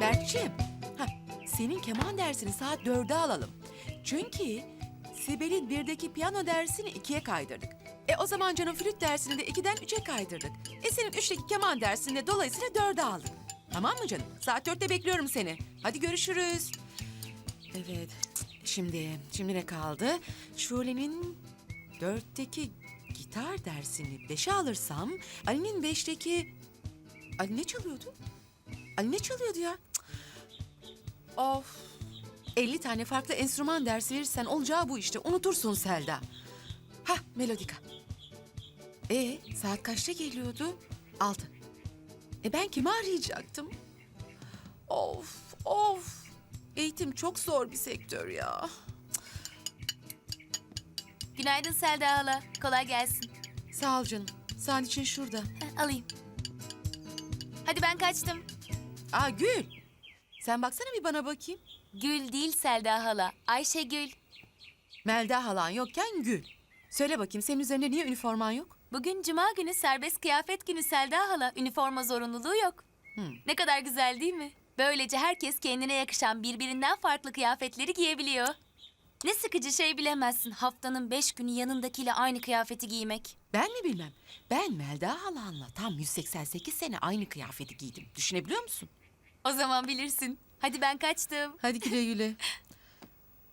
Berkçim, ha, senin keman dersini saat dörde alalım. Çünkü Sibel'in birdeki piyano dersini ikiye kaydırdık. E o zaman canım flüt dersini de ikiden üçe kaydırdık. E senin üçteki keman dersini de dolayısıyla dörde aldık. Tamam mı canım? Saat dörtte bekliyorum seni. Hadi görüşürüz. Evet, şimdi, şimdi ne kaldı? Şule'nin dörtteki gitar dersini beşe alırsam... Ali'nin beşteki... Ali ne çalıyordu? Ali ne çalıyordu ya? Cık. Of. 50 tane farklı enstrüman dersi verirsen olacağı bu işte. Unutursun Selda. Hah melodika. E saat kaçta geliyordu? Altı. E ben kimi arayacaktım? Of of. Eğitim çok zor bir sektör ya. Günaydın Selda hala. Kolay gelsin. Sağ ol canım. Saat için şurada. Heh, alayım. Hadi ben kaçtım. Aa Gül. Sen baksana bir bana bakayım. Gül değil Selda hala. Ayşegül. Melda halan yokken Gül. Söyle bakayım senin üzerinde niye üniforman yok? Bugün cuma günü serbest kıyafet günü Selda hala. Üniforma zorunluluğu yok. Hmm. Ne kadar güzel değil mi? Böylece herkes kendine yakışan birbirinden farklı kıyafetleri giyebiliyor. Ne sıkıcı şey bilemezsin haftanın beş günü yanındakiyle aynı kıyafeti giymek. Ben mi bilmem. Ben Melda halanla tam 188 sene aynı kıyafeti giydim. Düşünebiliyor musun? O zaman bilirsin. Hadi ben kaçtım. Hadi güle güle.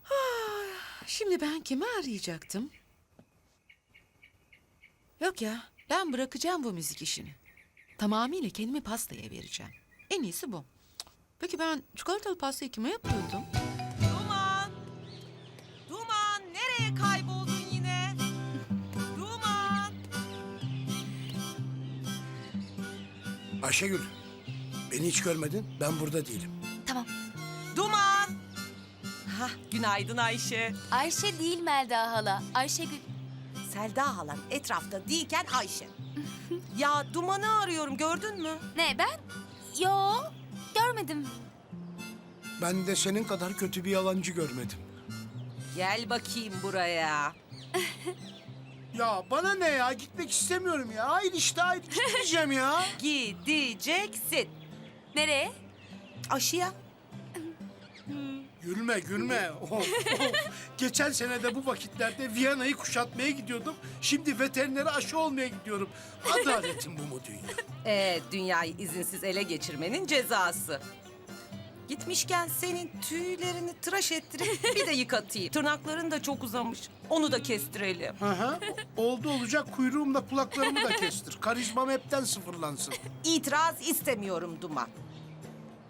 Ah, Şimdi ben kimi arayacaktım? Yok ya, ben bırakacağım bu müzik işini. Tamamıyla kendimi pastaya vereceğim. En iyisi bu. Peki ben çikolatalı pastayı kime yapıyordum? Ayşegül, beni hiç görmedin. Ben burada değilim. Tamam. Duman! Hah, günaydın Ayşe. Ayşe değil Melda hala. Ayşegül. Selda halan etrafta değilken Ayşe. ya Duman'ı arıyorum gördün mü? Ne ben? Yo görmedim. Ben de senin kadar kötü bir yalancı görmedim. Gel bakayım buraya. Ya bana ne ya? Gitmek istemiyorum ya. Hayır işte hayır. Gitmeyeceğim ya. Gideceksin. Nereye? Aşıya. Gülme gülme. Of, of. Geçen sene de bu vakitlerde Viyana'yı kuşatmaya gidiyordum. Şimdi veterinere aşı olmaya gidiyorum. Adaletin bu mu dünya? Ee, dünyayı izinsiz ele geçirmenin cezası. Gitmişken senin tüylerini tıraş ettirip bir de yıkatayım. Tırnakların da çok uzamış. Onu da kestirelim. Hı hı. Oldu olacak kuyruğumla kulaklarımı da kestir. Karizmam hepten sıfırlansın. İtiraz istemiyorum Duman.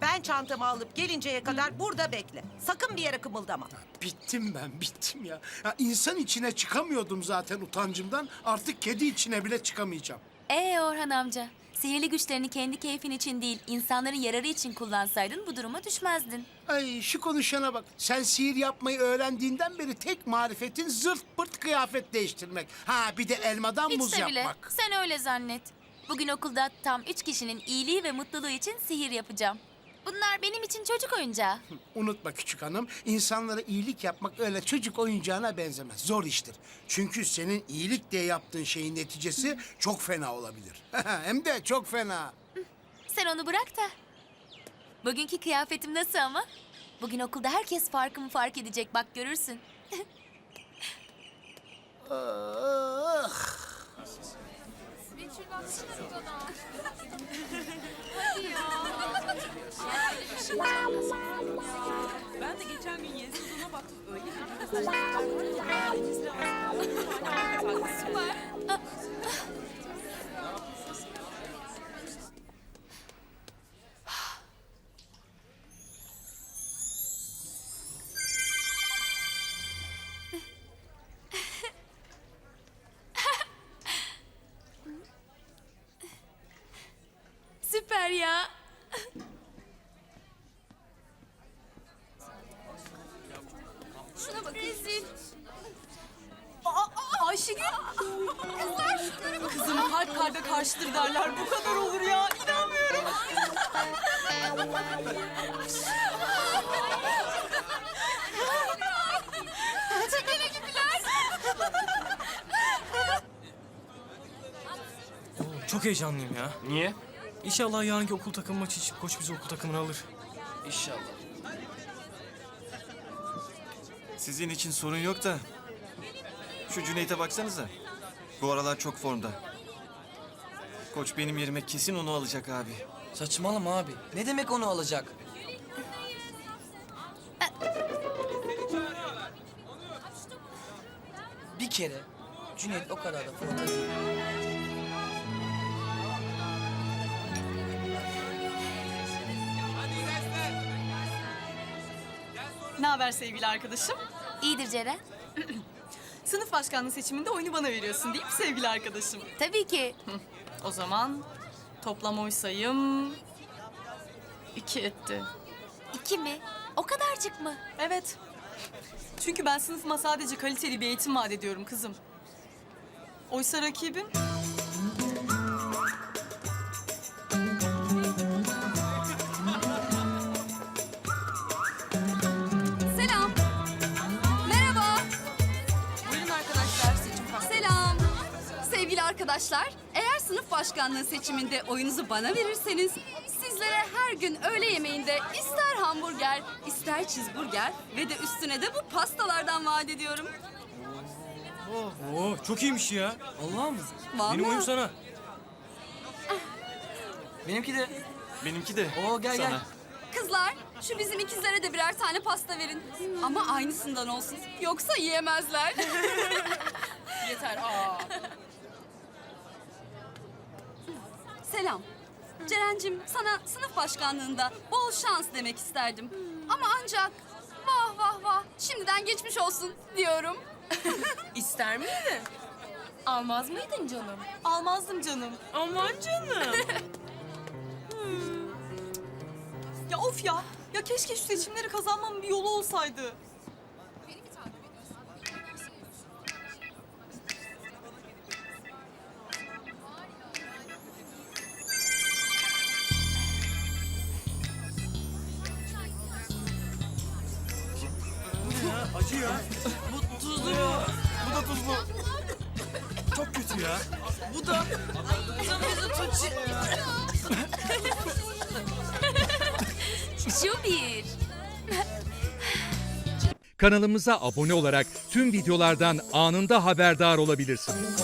Ben çantamı alıp gelinceye kadar burada bekle. Sakın bir yere kımıldama. Bittim ben, bittim ya. ya. insan içine çıkamıyordum zaten utancımdan. Artık kedi içine bile çıkamayacağım. Ee Orhan amca. Sihirli güçlerini kendi keyfin için değil, insanların yararı için kullansaydın bu duruma düşmezdin. Ay şu konuşana bak. Sen sihir yapmayı öğrendiğinden beri tek marifetin zırt pırt kıyafet değiştirmek. Ha bir de elmadan muz Hiç de bile. yapmak. Sen öyle zannet. Bugün okulda tam üç kişinin iyiliği ve mutluluğu için sihir yapacağım. Bunlar benim için çocuk oyuncağı. Unutma küçük hanım, insanlara iyilik yapmak öyle çocuk oyuncağına benzemez. Zor iştir. Çünkü senin iyilik diye yaptığın şeyin neticesi çok fena olabilir. Hem de çok fena. Sen onu bırak da. Bugünkü kıyafetim nasıl ama? Bugün okulda herkes farkımı fark edecek bak görürsün. Öyle bir Süper. Süper ya. Kalbe karşıdır derler. Bu kadar olur ya. İnanmıyorum. Çekene gibiler. Çok heyecanlıyım ya. Niye? İnşallah yarınki okul takım maçı için koç bizi okul takımına alır. İnşallah. Sizin için sorun yok da. Şu Cüneyt'e baksanıza. Bu aralar çok formda. Koç benim yerime kesin onu alacak abi. Saçmalama abi. Ne demek onu alacak? Bir kere Cüneyt o kadar da değil. Ne haber sevgili arkadaşım? İyidir Ceren. Sınıf başkanlığı seçiminde oyunu bana veriyorsun değil mi sevgili arkadaşım? Tabii ki. O zaman toplam oy sayım iki etti. İki mi? O kadarcık mı? Evet. Çünkü ben sınıfıma sadece kaliteli bir eğitim vaat ediyorum kızım. Oysa rakibim arkadaşlar, eğer sınıf başkanlığı seçiminde oyunuzu bana verirseniz sizlere her gün öğle yemeğinde ister hamburger, ister cheeseburger ve de üstüne de bu pastalardan vaat ediyorum. Oo çok iyiymiş ya. Allah'ım. Benim oyum sana. Benimki de. Benimki de. Oo gel gel. sana. Kızlar, şu bizim ikizlere de birer tane pasta verin. Ama aynısından olsun. Yoksa yiyemezler. Yeter. Aa. Selam. Ceren'cim sana sınıf başkanlığında bol şans demek isterdim. Ama ancak vah vah vah şimdiden geçmiş olsun diyorum. İster miydin? Almaz mıydın canım? Almazdım canım. Aman canım. ya of ya. Ya keşke şu seçimleri kazanmamın bir yolu olsaydı. Ya. Bu da. Şu bir. Kanalımıza abone olarak tüm videolardan anında haberdar olabilirsiniz.